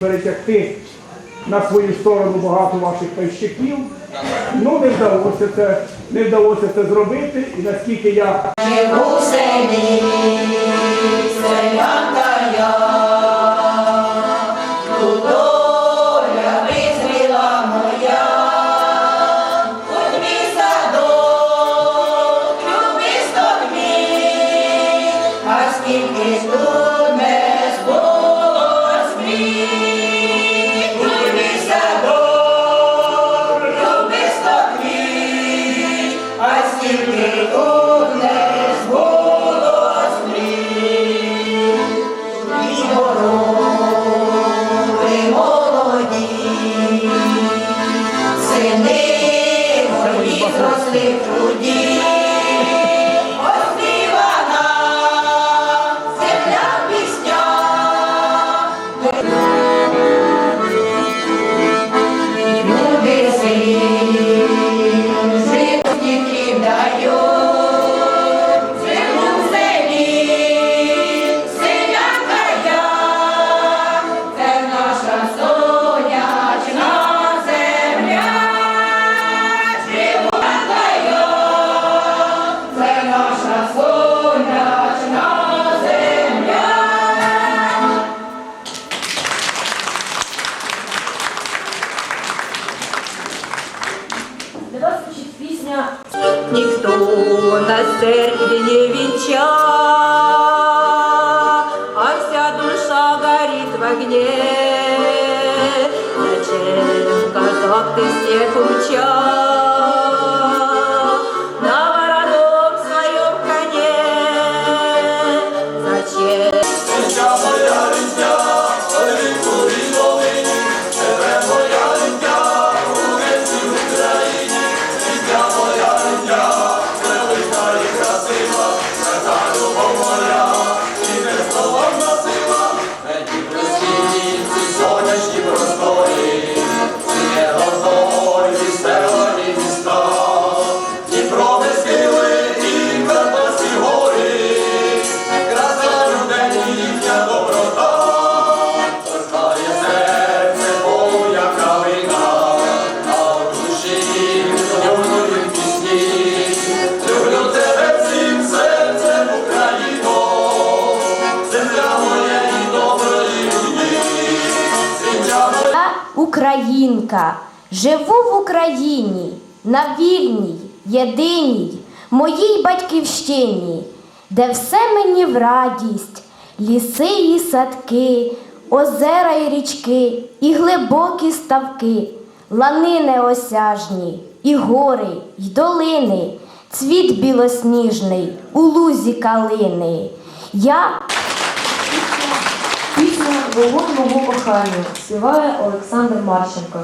перетягти на свою сторону багато ваших пайщиків. Ну не вдалося це, не вдалося це зробити, і наскільки я... Thank you. зросли в груді. никто на церкви не венча, а вся душа горит в огне. Зачем, казак, ты всех умчал? українка, живу в Україні, на вільній, єдиній, моїй батьківщині, де все мені в радість, ліси і садки, озера й річки, і глибокі ставки, лани неосяжні, і гори, й долини, цвіт білосніжний у лузі калини. Я про мого кохання співає Олександр Марченко.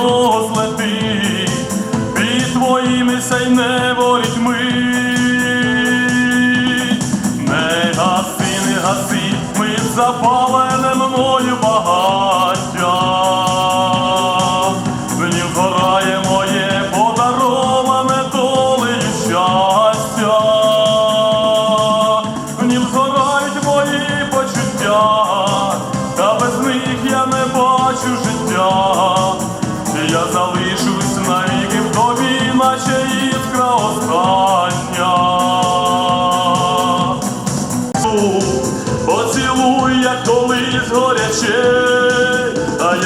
Oh.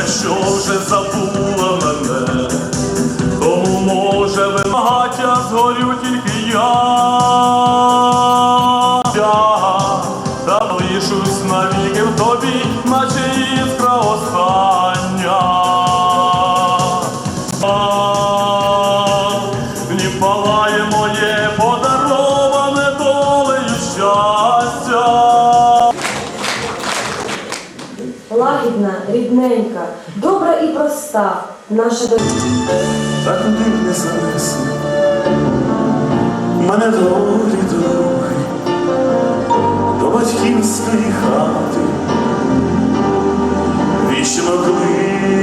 все, що вже забув. Лагідна, добра і проста, наша до... та куди б не занесли. Мене долі дороги до батьківської хати, вічно кличуть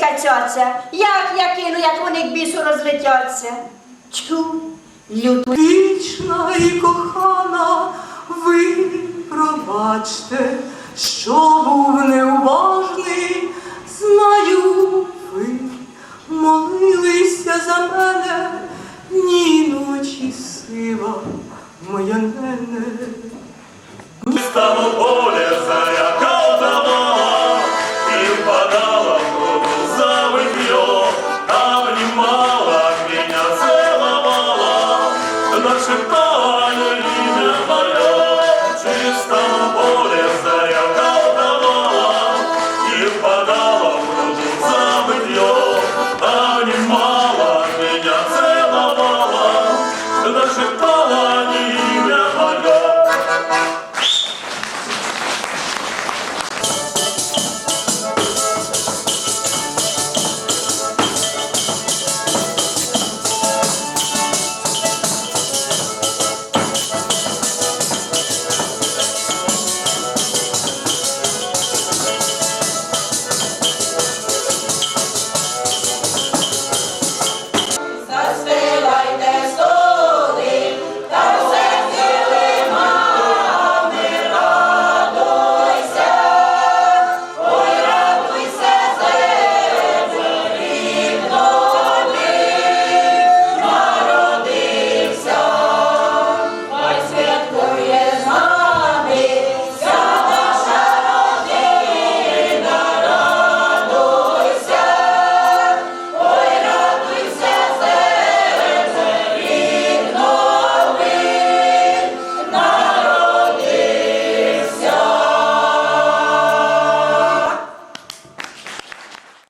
кацяться. Як я кину, як вони к бісу розлетяться. Чу, люто. Вічна і кохана, ви пробачте, що був неуважний, знаю.